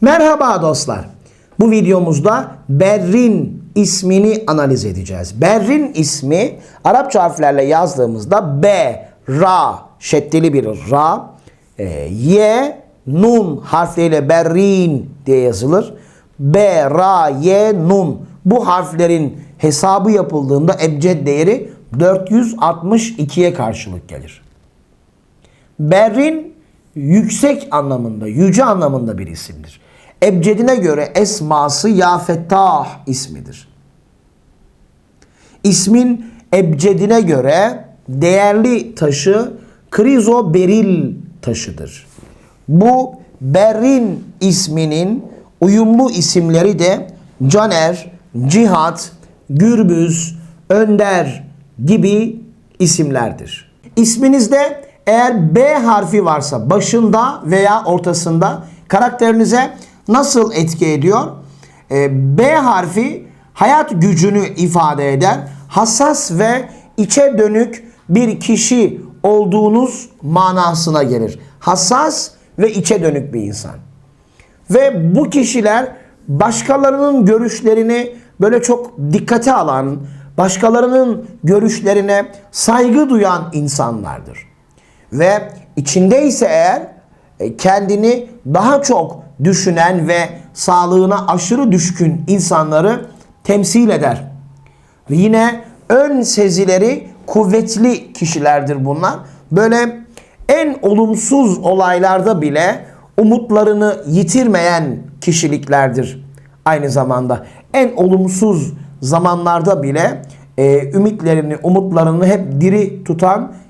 Merhaba dostlar. Bu videomuzda Berrin ismini analiz edeceğiz. Berrin ismi Arapça harflerle yazdığımızda B, Ra, şeddeli bir Ra, e, Y, Nun harfleriyle Berrin diye yazılır. B, Ra, Y, Nun. Bu harflerin hesabı yapıldığında ebced değeri 462'ye karşılık gelir. Berrin yüksek anlamında, yüce anlamında bir isimdir. Ebcedine göre esması Ya Fettah ismidir. İsmin ebcedine göre değerli taşı krizoberil taşıdır. Bu Berrin isminin uyumlu isimleri de Caner, Cihat, Gürbüz, Önder gibi isimlerdir. İsminizde eğer B harfi varsa başında veya ortasında karakterinize nasıl etki ediyor? Ee, B harfi hayat gücünü ifade eder. Hassas ve içe dönük bir kişi olduğunuz manasına gelir. Hassas ve içe dönük bir insan. Ve bu kişiler başkalarının görüşlerini böyle çok dikkate alan, başkalarının görüşlerine saygı duyan insanlardır. Ve içinde ise eğer e, kendini daha çok düşünen ve sağlığına aşırı düşkün insanları temsil eder. Ve yine ön sezileri kuvvetli kişilerdir bunlar. Böyle en olumsuz olaylarda bile umutlarını yitirmeyen kişiliklerdir. Aynı zamanda en olumsuz zamanlarda bile e, ümitlerini, umutlarını hep diri tutan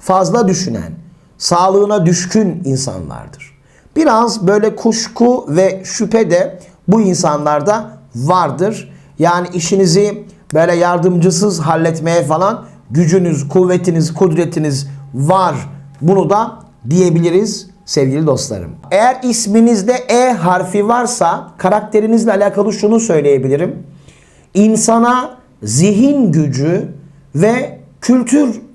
fazla düşünen, sağlığına düşkün insanlardır. Biraz böyle kuşku ve şüphe de bu insanlarda vardır. Yani işinizi böyle yardımcısız halletmeye falan gücünüz, kuvvetiniz, kudretiniz var. Bunu da diyebiliriz sevgili dostlarım. Eğer isminizde E harfi varsa karakterinizle alakalı şunu söyleyebilirim. İnsana zihin gücü ve kültür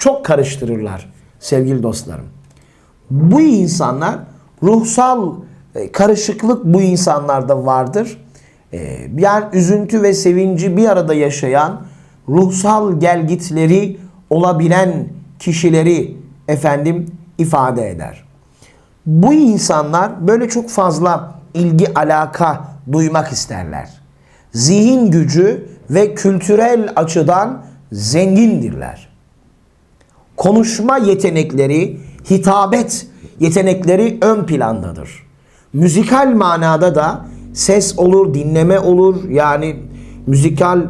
çok karıştırırlar sevgili dostlarım. Bu insanlar ruhsal e, karışıklık bu insanlarda vardır. E, Yani üzüntü ve sevinci bir arada yaşayan ruhsal gelgitleri olabilen kişileri efendim ifade eder. Bu insanlar böyle çok fazla ilgi alaka duymak isterler. Zihin gücü ve kültürel açıdan zengindirler. Konuşma yetenekleri, hitabet yetenekleri ön plandadır. Müzikal manada da ses olur, dinleme olur. Yani müzikal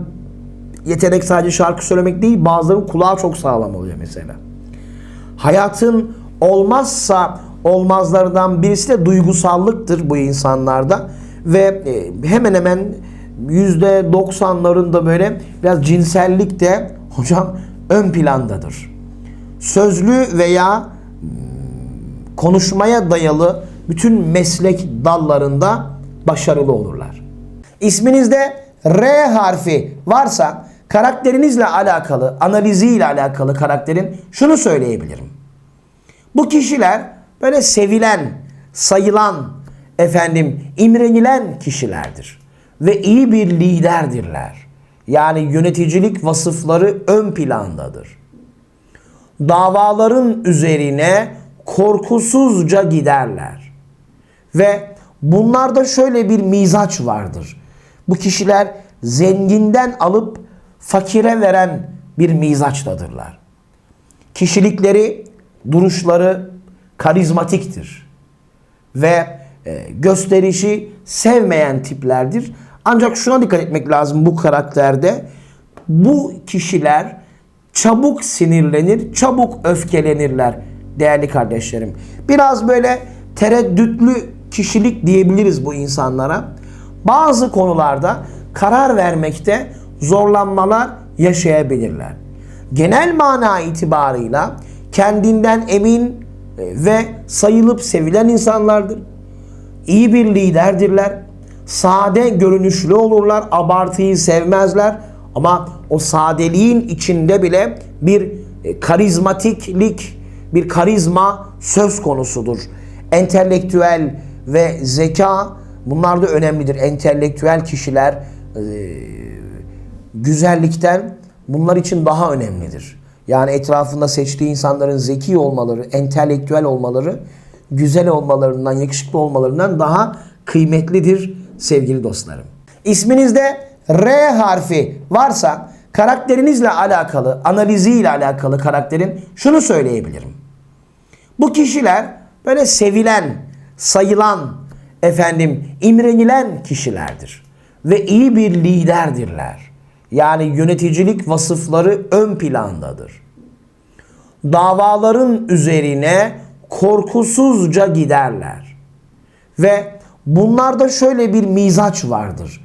yetenek sadece şarkı söylemek değil, bazılarının kulağı çok sağlam oluyor mesela. Hayatın olmazsa olmazlardan birisi de duygusallıktır bu insanlarda ve e, hemen hemen yüzde 90'larında böyle biraz cinsellik de hocam ön plandadır. Sözlü veya konuşmaya dayalı bütün meslek dallarında başarılı olurlar. İsminizde R harfi varsa karakterinizle alakalı, analiziyle alakalı karakterin şunu söyleyebilirim. Bu kişiler böyle sevilen, sayılan, efendim imrenilen kişilerdir. Ve iyi bir liderdirler. Yani yöneticilik vasıfları ön plandadır. Davaların üzerine korkusuzca giderler. Ve Bunlarda şöyle bir mizaç vardır. Bu kişiler zenginden alıp fakire veren bir mizaçtadırlar. Kişilikleri, duruşları karizmatiktir ve e, gösterişi sevmeyen tiplerdir. Ancak şuna dikkat etmek lazım bu karakterde. Bu kişiler çabuk sinirlenir, çabuk öfkelenirler değerli kardeşlerim. Biraz böyle tereddütlü kişilik diyebiliriz bu insanlara. Bazı konularda karar vermekte zorlanmalar yaşayabilirler. Genel mana itibarıyla kendinden emin e, ve sayılıp sevilen insanlardır. İyi bir liderdirler. Sade görünüşlü olurlar, abartıyı sevmezler ama o sadeliğin içinde bile bir e, karizmatiklik, bir karizma söz konusudur. Entelektüel ve zeka bunlar da önemlidir. Entelektüel kişiler e, güzellikten bunlar için daha önemlidir. Yani etrafında seçtiği insanların zeki olmaları, entelektüel olmaları, güzel olmalarından, yakışıklı olmalarından daha kıymetlidir sevgili dostlarım. İsminizde R harfi varsa karakterinizle alakalı, analiziyle alakalı karakterin şunu söyleyebilirim. Bu kişiler böyle sevilen, sayılan, efendim imrenilen kişilerdir. Ve iyi bir liderdirler. Yani yöneticilik vasıfları ön plandadır. Davaların üzerine korkusuzca giderler. Ve bunlarda şöyle bir mizaç vardır.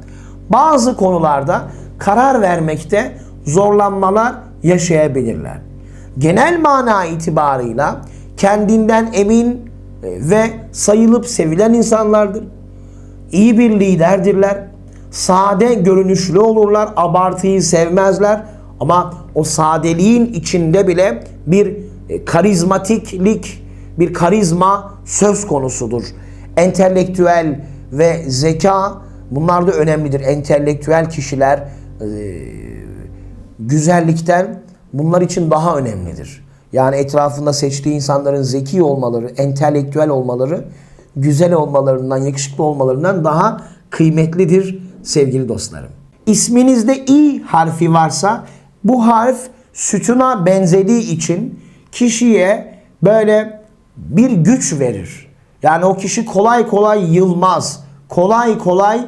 Bazı konularda karar vermekte zorlanmalar yaşayabilirler. Genel mana itibarıyla kendinden emin e, ve sayılıp sevilen insanlardır. İyi bir liderdirler. Sade görünüşlü olurlar, abartıyı sevmezler ama o sadeliğin içinde bile bir e, karizmatiklik, bir karizma söz konusudur. Entelektüel ve zeka bunlar da önemlidir. Entelektüel kişiler e, güzellikten bunlar için daha önemlidir. Yani etrafında seçtiği insanların zeki olmaları, entelektüel olmaları, güzel olmalarından, yakışıklı olmalarından daha kıymetlidir sevgili dostlarım. İsminizde i harfi varsa bu harf sütuna benzediği için kişiye böyle bir güç verir. Yani o kişi kolay kolay yılmaz. Kolay kolay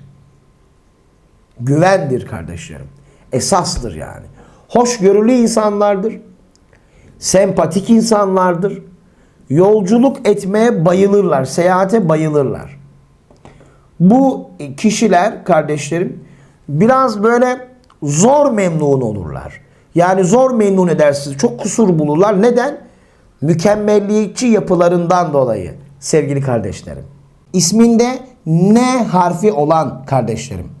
Güvendir kardeşlerim. Esastır yani. Hoşgörülü insanlardır. Sempatik insanlardır. Yolculuk etmeye bayılırlar. Seyahate bayılırlar. Bu kişiler kardeşlerim biraz böyle zor memnun olurlar. Yani zor memnun edersiniz. Çok kusur bulurlar. Neden? Mükemmelliyetçi yapılarından dolayı sevgili kardeşlerim. İsminde N harfi olan kardeşlerim.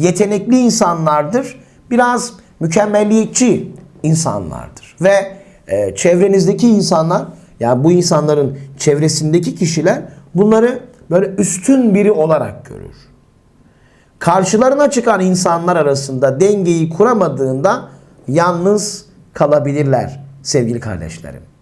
yetenekli insanlardır. Biraz mükemmelliyetçi insanlardır. Ve e, çevrenizdeki insanlar, yani bu insanların çevresindeki kişiler bunları böyle üstün biri olarak görür. Karşılarına çıkan insanlar arasında dengeyi kuramadığında yalnız kalabilirler sevgili kardeşlerim.